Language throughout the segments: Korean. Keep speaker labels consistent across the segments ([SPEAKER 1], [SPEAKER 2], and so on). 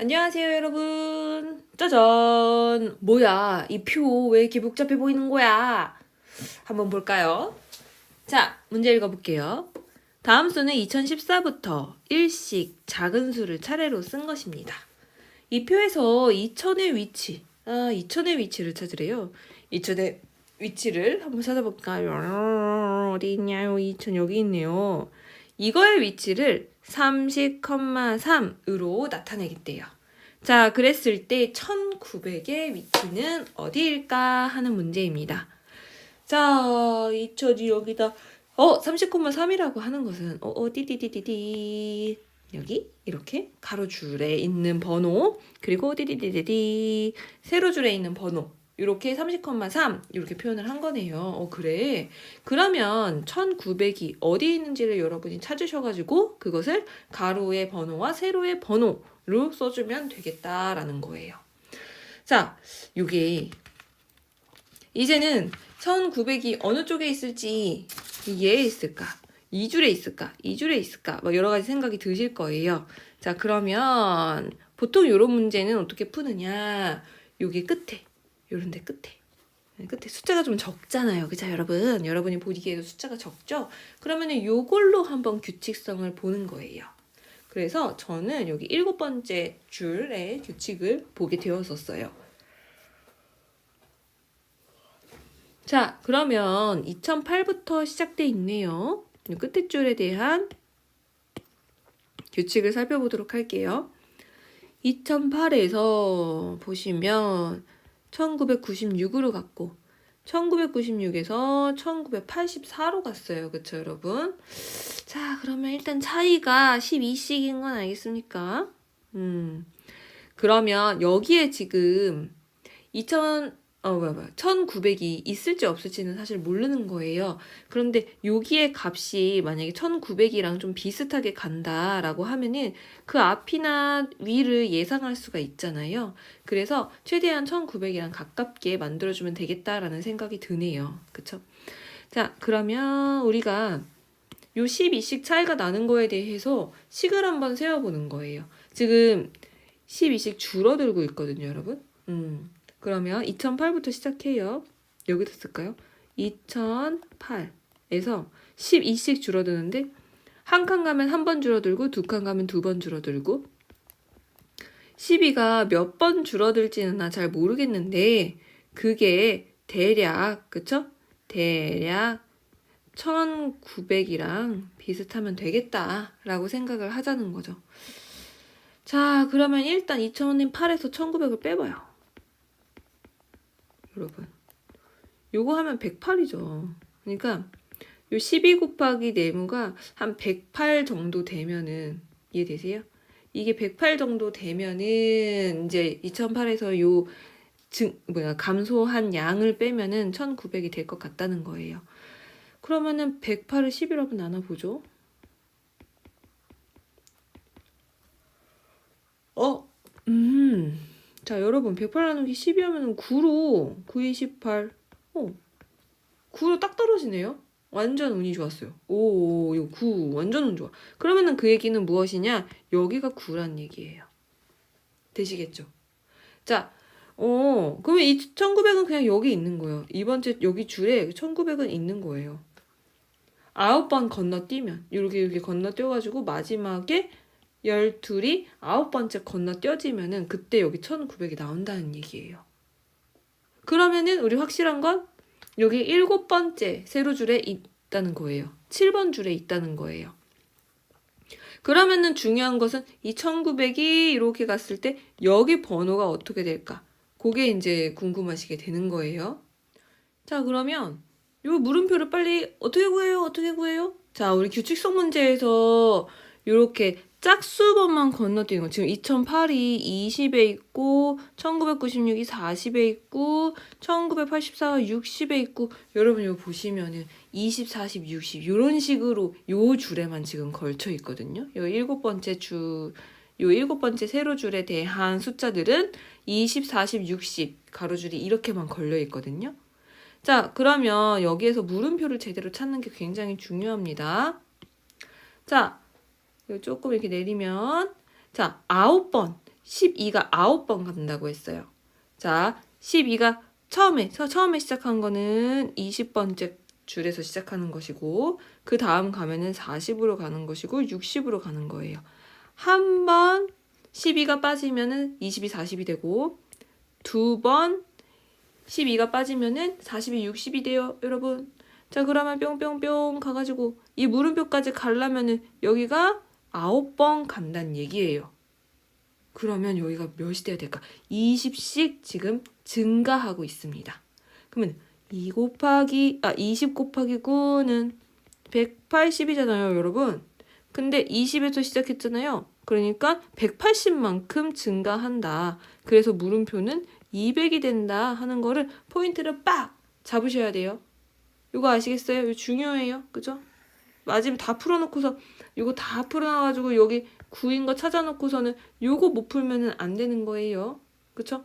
[SPEAKER 1] 안녕하세요, 여러분. 짜잔. 뭐야, 이 표 왜 이렇게 복잡해 보이는 거야? 한번 볼까요? 자, 문제 읽어볼게요. 다음 수는 2014부터 일씩 작은 수를 차례로 쓴 것입니다. 이 표에서 2000의 위치, 아, 2000의 위치를 찾으래요. 2000의 위치를 한번 찾아볼까요? 어디 있냐요? 2000 여기 있네요. 이거의 위치를 30,3으로 나타내겠대요. 자, 그랬을 때 1900의 위치는 어디일까 하는 문제입니다. 자, 2000이 여기다 어, 30,3이라고 하는 것은 어, 어디디디디디 여기 이렇게 가로줄에 있는 번호 그리고 디디디디디 세로줄에 있는 번호 이렇게 30,3 이렇게 표현을 한 거네요. 어, 그래. 그러면 1900이 어디 있는지를 여러분이 찾으셔가지고 그것을 가로의 번호와 세로의 번호로 써주면 되겠다라는 거예요. 자, 요게 이제는 1900이 어느 쪽에 있을지 얘에 있을까? 이 줄에 있을까? 이 줄에 있을까? 뭐 여러 가지 생각이 드실 거예요. 자, 그러면 보통 이런 문제는 어떻게 푸느냐? 여기 끝에, 요런 데 끝에. 끝에 숫자가 좀 적잖아요. 그죠, 여러분? 여러분이 보기에도 숫자가 적죠? 그러면은 요걸로 한번 규칙성을 보는 거예요. 그래서 저는 여기 일곱 번째 줄의 규칙을 보게 되었었어요. 자, 그러면 2008부터 시작돼 있네요. 이 끝에 줄에 대한 규칙을 살펴보도록 할게요. 2008에서 보시면 1996으로 갔고 1996에서 1984로 갔어요. 그쵸, 여러분? 자, 그러면 일단 차이가 12씩인 건 알겠습니까? 음. 그러면 여기에 지금 2000, 어, 뭐야, 뭐야. 1900이 있을지 없을지는 사실 모르는 거예요. 그런데 여기에 값이 만약에 1900이랑 좀 비슷하게 간다라고 하면은 그 앞이나 위를 예상할 수가 있잖아요. 그래서 최대한 1900이랑 가깝게 만들어주면 되겠다라는 생각이 드네요. 그쵸? 자, 그러면 우리가 요 12씩 차이가 나는 거에 대해서 식을 한번 세워보는 거예요. 지금 12씩 줄어들고 있거든요, 여러분. 음. 그러면 2008부터 시작해요. 여기다 쓸까요? 2008에서 12씩 줄어드는데 한 칸 가면 한 번 줄어들고 두 칸 가면 두 번 줄어들고 12가 몇 번 줄어들지는 나 잘 모르겠는데 그게 대략 그쵸? 대략 1900이랑 비슷하면 되겠다 라고 생각을 하자는 거죠. 자, 그러면 일단 2008에서 1900을 빼봐요. 여러분. 요거 하면 108이죠. 그러니까 요 12 곱하기 네모가 한 108 정도 되면은 이해되세요? 이게 108 정도 되면은 이제 2008에서 요 증, 뭐야, 감소한 양을 빼면은 1900이 될 것 같다는 거예요. 그러면은 108을 11하고 나눠보죠. 어? 음. 자, 여러분, 108 나누기 12 하면 9로 9, 28. 어. 9로 딱 떨어지네요. 완전 운이 좋았어요. 오, 이거 9. 완전 운 좋아. 그러면은 그 얘기는 무엇이냐? 여기가 9란 얘기예요. 되시겠죠? 자, 어, 그러면 이 1900은 그냥 여기 있는 거예요. 이번 주 여기 줄에 1900은 있는 거예요. 아홉 번 건너뛰면, 이렇게 이렇게 건너뛰어가지고 마지막에 12이 아홉 번째 건너뛰어지면은 그때 여기 1900이 나온다는 얘기예요. 그러면은 우리 확실한 건 여기 일곱 번째 세로줄에 있다는 거예요. 7번 줄에 있다는 거예요. 그러면은 중요한 것은 이 1900이 이렇게 갔을 때 여기 번호가 어떻게 될까? 그게 이제 궁금하시게 되는 거예요. 자, 그러면 요 물음표를 빨리 어떻게 구해요? 어떻게 구해요? 자, 우리 규칙성 문제에서 이렇게 짝수번만 건너뛰는 거. 지금 2008이 20에 있고, 1996이 40에 있고, 1984가 60에 있고, 여러분 이거 보시면은 20, 40, 60 이런 식으로 요 줄에만 지금 걸쳐 있거든요. 요 일곱 번째 주, 요 일곱 번째 세로 줄에 대한 숫자들은 20, 40, 60 가로줄이 이렇게만 걸려 있거든요. 자, 그러면 여기에서 물음표를 제대로 찾는 게 굉장히 중요합니다. 자, 조금 이렇게 내리면 자 아홉 번 12가 9번 간다고 했어요. 자, 12가 처음에 처- 처음에 시작한 거는 20번째 줄에서 시작하는 것이고 그 다음 가면은 40으로 가는 것이고 60으로 가는 거예요. 한 번 12가 빠지면은 20이 40이 되고 두 번 12가 빠지면은 40이 60이 돼요, 여러분. 자, 그러면 뿅뿅뿅 가가지고 이 물음표까지 가려면은 여기가 9번 간다는 얘기예요. 그러면 여기가 몇이 돼야 될까? 20씩 지금 증가하고 있습니다. 그러면 2 곱하기 아 20 곱하기 9는 180이잖아요, 여러분. 근데 20에서 시작했잖아요. 그러니까 180만큼 증가한다. 그래서 물음표는 200이 된다 하는 거를 포인트를 빡 잡으셔야 돼요. 이거 아시겠어요? 이거 중요해요. 그죠? 마지막 다 풀어놓고서 이거 다 풀어놔가지고 여기 9인 거 찾아놓고서는 요거 못 풀면은 안 되는 거예요. 그쵸?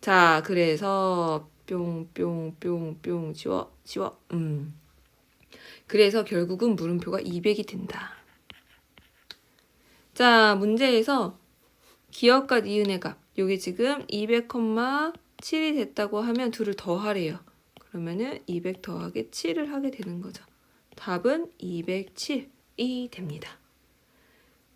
[SPEAKER 1] 자, 그래서 뿅뿅뿅뿅 지워 지워. 음. 그래서 결국은 물음표가 200이 된다. 자, 문제에서 기억과 니은의 값. 요게 지금 200,7이 됐다고 하면 둘을 더하래요. 그러면은 200 더하기 7을 하게 되는 거죠. 답은 207이 됩니다.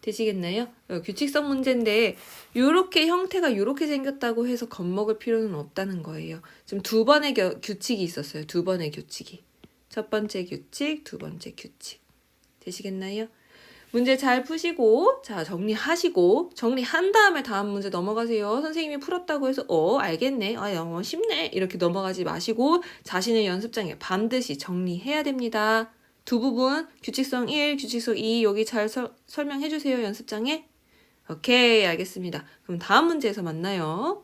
[SPEAKER 1] 되시겠나요? 어, 규칙성 문제인데 이렇게 형태가 이렇게 생겼다고 해서 겁먹을 필요는 없다는 거예요. 지금 두 번의 겨- 규칙이 있었어요. 두 번의 규칙이. 첫 번째 규칙, 두 번째 규칙. 되시겠나요? 문제 잘 푸시고 자 정리하시고 정리한 다음에 다음 문제 넘어가세요. 선생님이 풀었다고 해서 어 알겠네. 아 영어 쉽네. 이렇게 넘어가지 마시고 자신의 연습장에 반드시 정리해야 됩니다. 두 부분 규칙성 1, 규칙성 2 여기 잘 설- 설명해 주세요. 연습장에. 오케이 알겠습니다. 그럼 다음 문제에서 만나요.